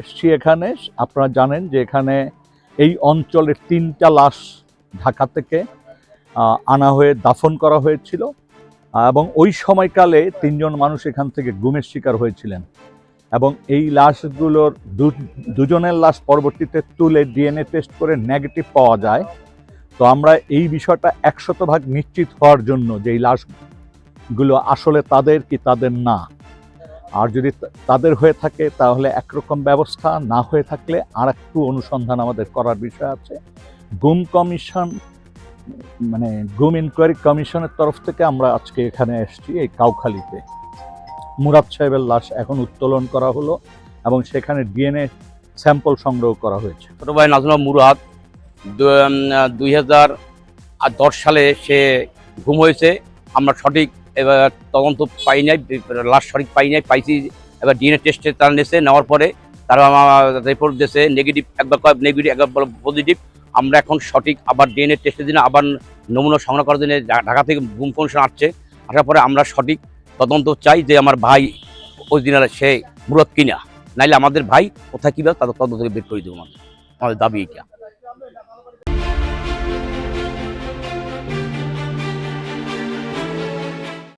এসছি এখানে। আপনারা জানেন যে এখানে এই অঞ্চলের তিনটা লাশ ঢাকা থেকে আনা হয়ে, দাফন করা হয়েছিল। এবং ওই সময়কালে তিনজন মানুষ এখান থেকে গুমের শিকার হয়েছিলেন। এবং এই লাশগুলোর দুজনের লাশ পরবর্তীতে তুলে ডিএনএ টেস্ট করে নেগেটিভ পাওয়া যায়। তো আমরা এই বিষয়টা একশত ভাগ নিশ্চিত হওয়ার জন্য যে এই লাশগুলো আসলে তাদের কি তাদের না। আর যদি তাদের হয়ে থাকে, তাহলে একরকম ব্যবস্থা, না হয়ে থাকলে আর একটু অনুসন্ধান আমাদের করার বিষয় আছে। গুম কমিশন মানে গুম ইনকোয়ারি কমিশনের তরফ থেকে আমরা আজকে এখানে এসেছি, এই কাউখালীতে। মুরাদ সাহেবের লাশ এখন উত্তোলন করা হলো এবং সেখানে ডিএনএ স্যাম্পল সংগ্রহ করা হয়েছে। ছোট ভাই নাজমা মুরাদ দুই হাজার দশ সালে সে ঘুম হয়েছে। আমরা সঠিক এবার তদন্ত পাই নাই, লাশ সঠিক পাই নাই, পাইছি। এবার ডিএনএ টেস্টে তারা নিয়েছে, নেওয়ার পরে তারা আমার রিপোর্ট দিয়েছে নেগেটিভ একবার নেগেটিভ একবার পজিটিভ আমরা এখন সঠিক আবার ডিএনএ টেস্টের জন্য আবার নমুনা সংগ্রহ করার জন্য ঢাকা থেকে গুম কমিশন আসছে। আসার পরে আমরা সঠিক তদন্ত চাই যে আমার ভাই অরিজিনাল সে মুরাদ কিনা। নাইলে আমাদের ভাই কোথায় কীভাবে তাদের তদন্ত থেকে বের করে দেবো আমাদের। আমাদের দাবি এটা